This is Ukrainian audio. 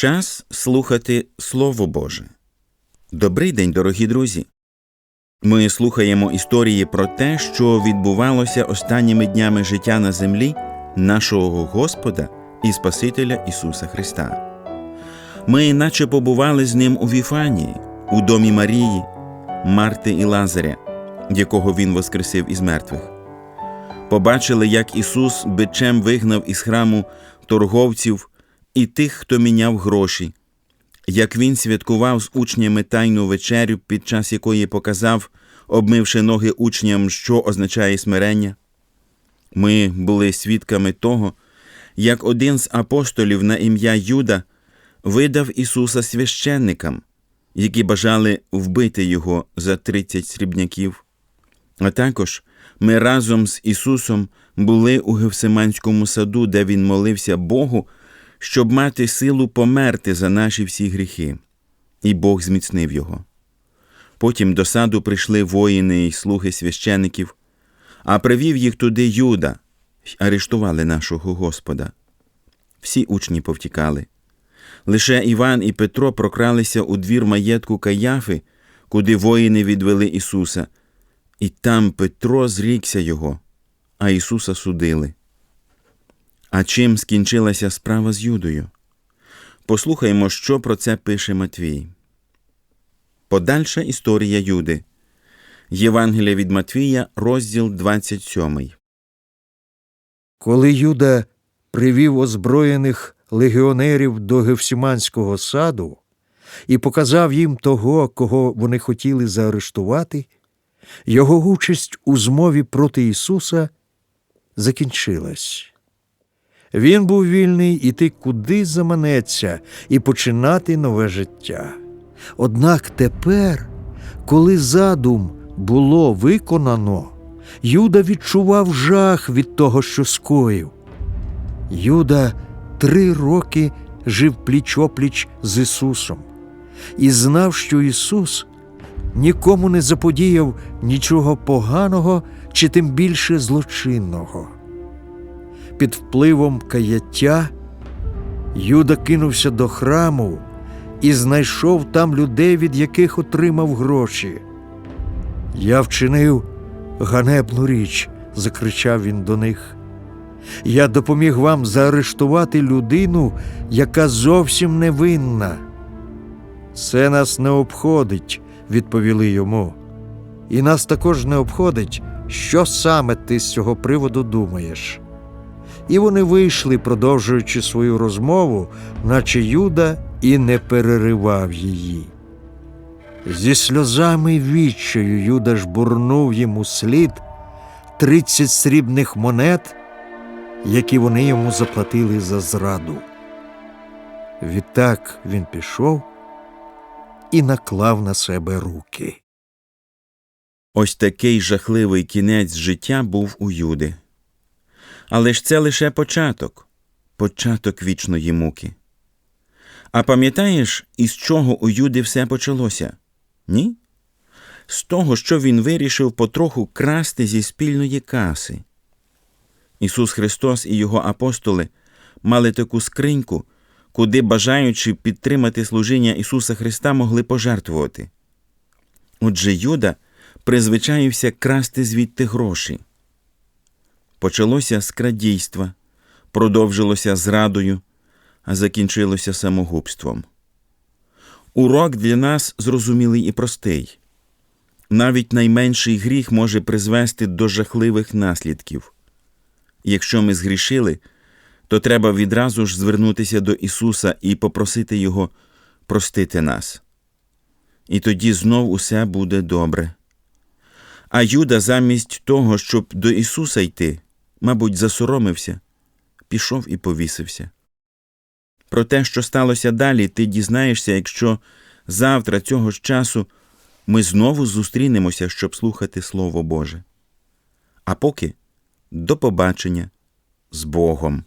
Час слухати Слово Боже. Добрий день, дорогі друзі. Ми слухаємо історії про те, що відбувалося останніми днями життя на землі нашого Господа і Спасителя Ісуса Христа. Ми наче побували з ним у Віфанії, у домі Марії, Марти і Лазаря, якого Він воскресив із мертвих. Побачили, як Ісус бичем вигнав із храму торговців і тих, хто міняв гроші, як він святкував з учнями тайну вечерю, під час якої показав, обмивши ноги учням, що означає смирення. Ми були свідками того, як один з апостолів на ім'я Юда видав Ісуса священникам, які бажали вбити його за тридцять срібняків. А також ми разом з Ісусом були у Гевсиманському саду, де Він молився Богу, щоб мати силу померти за наші всі гріхи, і Бог зміцнив його. Потім до саду прийшли воїни і слуги священиків, а привів їх туди Юда, й арештували нашого Господа. Всі учні повтікали. Лише Іван і Петро прокралися у двір маєтку Каяфи, куди воїни відвели Ісуса, і там Петро зрікся його, а Ісуса судили. А чим скінчилася справа з Юдою? Послухаймо, що про це пише Матвій. Подальша історія Юди. Євангелія від Матвія, розділ 27. Коли Юда привів озброєних легіонерів до Гевсіманського саду і показав їм того, кого вони хотіли заарештувати, його участь у змові проти Ісуса закінчилась. Він був вільний іти куди заманеться і починати нове життя. Однак тепер, коли задум було виконано, Юда відчував жах від того, що скоїв. Юда три роки жив пліч-опліч з Ісусом і знав, що Ісус нікому не заподіяв нічого поганого чи тим більше злочинного. Під впливом каяття Юда кинувся до храму і знайшов там людей, від яких отримав гроші. Я вчинив ганебну річ, закричав він до них. Я допоміг вам заарештувати людину, яка зовсім невинна. Це нас не обходить, відповіли йому. І нас також не обходить, що саме ти з цього приводу думаєш. І вони вийшли, продовжуючи свою розмову, наче Юда і не переривав її. Зі сльозами відчаю Юда жбурнув йому слід тридцять срібних монет, які вони йому заплатили за зраду. Відтак він пішов і наклав на себе руки. Ось такий жахливий кінець життя був у Юди. Але ж це лише початок, початок вічної муки. А пам'ятаєш, із чого у Юди все почалося? Ні? З того, що він вирішив потроху красти зі спільної каси. Ісус Христос і його апостоли мали таку скриньку, куди, бажаючи підтримати служіння Ісуса Христа, могли пожертвувати. Отже, Юда призвичаївся красти звідти гроші. Почалося з крадійства, продовжилося зрадою, а закінчилося самогубством. Урок для нас зрозумілий і простий. Навіть найменший гріх може призвести до жахливих наслідків. Якщо ми згрішили, то треба відразу ж звернутися до Ісуса і попросити Його простити нас. І тоді знов усе буде добре. А Юда замість того, щоб до Ісуса йти, мабуть, засоромився, пішов і повісився. Про те, що сталося далі, ти дізнаєшся, якщо завтра цього ж часу ми знову зустрінемося, щоб слухати Слово Боже. А поки до побачення з Богом.